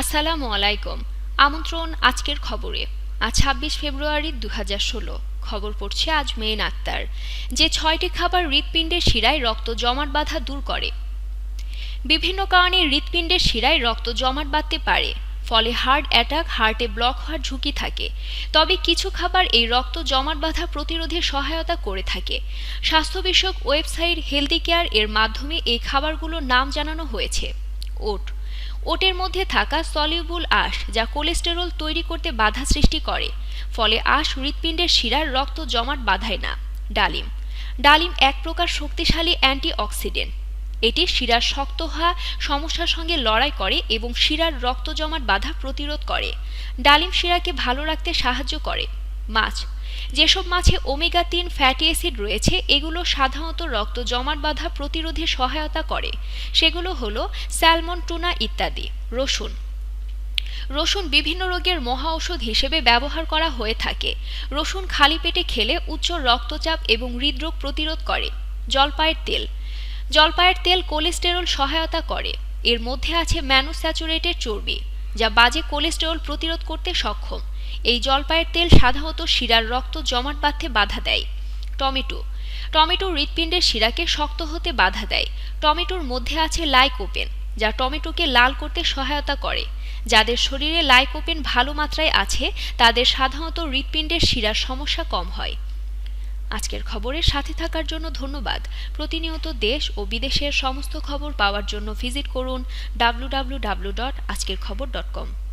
আসসালামু আলাইকুম। আমন্ত্রণ আজকের খবরে। আজ ছাব্বিশ ফেব্রুয়ারি দু খবর পড়ছে আজ মেইন আক্তার যে ছয়টি খাবার হৃৎপিণ্ডের শিরায় রক্ত জমাট বাঁধা দূর করে। বিভিন্ন কারণে হৃৎপিণ্ডের শিরায় রক্ত জমাট বাঁধতে পারে। ফলে হার্ট অ্যাটাক, হার্টে ব্লক হওয়ার ঝুঁকি থাকে। তবে কিছু খাবার এই রক্ত জমাট বাঁধা প্রতিরোধে সহায়তা করে থাকে। স্বাস্থ্য বিষয়ক ওয়েবসাইট হেলদি কেয়ার এর মাধ্যমে এই খাবারগুলোর নাম জানানো হয়েছে। ওট ওটের মধ্যে থাকা সলিউবল আঁশ যা কোলেস্টেরল তৈরি করতে বাধা সৃষ্টি করে, ফলে আঁশ হৃৎপিণ্ডের শিরার রক্ত জমাট বাঁধায় না। ডালিম। ডালিম এক প্রকার শক্তিশালী অ্যান্টিঅক্সিডেন্ট। এটি শিরার শক্ত হওয়া সমস্যার সঙ্গে লড়াই করে এবং শিরার রক্ত জমাট বাধা প্রতিরোধ করে। ডালিম শিরাকে ভালো রাখতে সাহায্য করে। মাছ। যেসব মাছে ওমেগা তিন ফ্যাটি অ্যাসিড রয়েছে, এগুলো সাধারণত রক্ত জমাট বাঁধা প্রতিরোধে সহায়তা করে। সেগুলো হলো স্যালমন, টুনা ইত্যাদি। রসুন। রসুন বিভিন্ন রোগের মহা ঔষধ হিসেবে ব্যবহার করা হয়ে থাকে। রসুন খালি পেটে খেলে উচ্চ রক্তচাপ এবং হৃদরোগ প্রতিরোধ করে। জলপাইয়ের তেল। জলপাইয়ের তেল কোলেস্টেরল সহায়তা করে। এর মধ্যে আছে ম্যানোস্যাচুরেটেড চর্বি, যা বাজে কোলেস্টেরল প্রতিরোধ করতে সক্ষম। এই জলপাইয়ের তেল সাধারণত শিরার রক্ত জমাট বাঁধতে বাধা দেয়। টমেটো। টমেটো হৃৎপিণ্ডের শিরাকে শক্ত হতে বাধা দেয়। টমেটোর মধ্যে আছে লাইকোপেন, যা টমেটোকে লাল করতে সহায়তা করে। যাদের শরীরে লাইকোপেন ভালো মাত্রায় আছে, তাদের সাধারণত হৃৎপিণ্ডের শিরার সমস্যা কম হয়। আজকের খবরের সাথে থাকার জন্য ধন্যবাদ। প্রতিনিয়ত দেশ ও বিদেশের সমস্ত খবর পাওয়ার জন্য ভিজিট করুন ডাব্লু আজকের খবর ডট কম